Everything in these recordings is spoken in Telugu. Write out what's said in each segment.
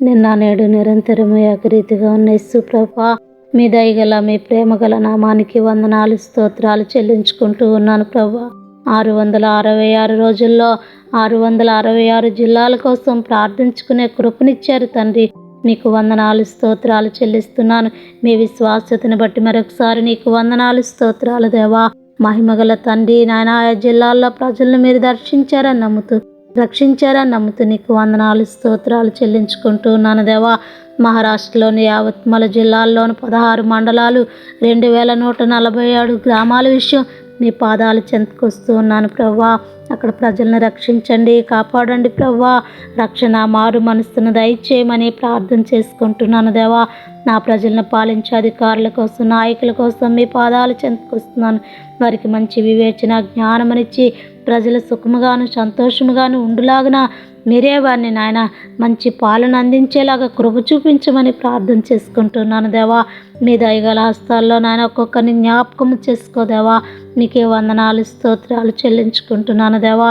నిన్న నేడు నిరంతరము ఏకరీతిగా ఉన్న యేసు ప్రభా మీ దయగల మీ ప్రేమగల నామానికి వందనాలు స్తోత్రాలు చెల్లించుకుంటూ ఉన్నాను ప్రభా. ఆరు వందల అరవై ఆరు రోజుల్లో ఆరు వందల అరవై ఆరు జిల్లాల కోసం ప్రార్థించుకునే కృపనిచ్చారు తండ్రి. నీకు వందనాలు స్తోత్రాలు చెల్లిస్తున్నాను. మీ విశ్వాసతను బట్టి మరొకసారి నీకు వందనాలు స్తోత్రాలు దేవా. మహిమగల తండ్రి నాయన జిల్లాల్లో ప్రజలను మీరు దర్శించారని నమ్ముతూ రక్షించారని నమ్ముతూ నీకు వందనాలు స్తోత్రాలు చెల్లించుకుంటూ ఉన్నాను మహారాష్ట్రలోని యావత్మల జిల్లాల్లోని పదహారు మండలాలు రెండు వేల నూట నలభై ఏడు గ్రామాల విషయం నీ పాదాలు చెంతకొస్తూ ఉన్నాను ప్రవ్వా. అక్కడ ప్రజలను రక్షించండి కాపాడండి ప్రవ్వా. రక్షణ మారు మనసును దయచేయమని ప్రార్థన చేసుకుంటున్నాను దేవా. నా ప్రజలను పాలించే అధికారుల కోసం నాయకుల కోసం మీ పాదాలు చెంతకొస్తున్నాను వారికి మంచి వివేచన జ్ఞానమనిచ్చి ప్రజలు సుఖముగాను సంతోషముగాను ఉండులాగున మీరే వారిని నాయన మంచి పాలన అందించేలాగా కృప చూపించమని ప్రార్థన చేసుకుంటున్నాను దేవా. మీ దయగల హస్తాల్లో నాయన ఒక్కొక్కరిని జ్ఞాపకం చేసుకోదేవా మీకే నీకే వందనాలు స్తోత్రాలు చెల్లించుకుంటున్నాను దేవా.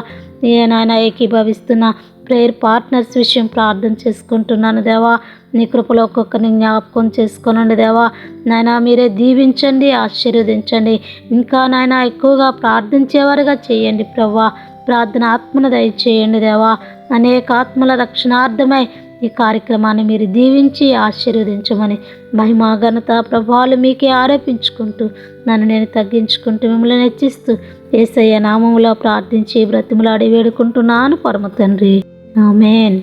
ఏ నాయన ఏకీభవిస్తున్న ప్రేయర్ పార్ట్నర్స్ విషయం ప్రార్థన చేసుకుంటున్నాను దేవా. నీ కృపలో ఒక్కొక్కరిని జ్ఞాపకం చేసుకోనండి దేవా. నాయన మీరే దీవించండి ఆశీర్వదించండి. ఇంకా నాయన ఎక్కువగా ప్రార్థించేవారుగా చేయండి ప్రవ్వా. ప్రార్థన ఆత్మను దయచేయండి దేవా. అనేక ఆత్మల రక్షణార్థమై ఈ కార్యక్రమాన్ని మీరు దీవించి ఆశీర్వదించమని మహిమా ఘనత ప్రభావాలు మీకే ఆరోపించుకుంటూ నన్ను నేను తగ్గించుకుంటూ మిమ్మల్ని హెచ్చిస్తూ ఏసయ్య నామములో ప్రార్థించి బ్రతిమలాడి వేడుకుంటున్నాను పరమ తండ్రి. Amen.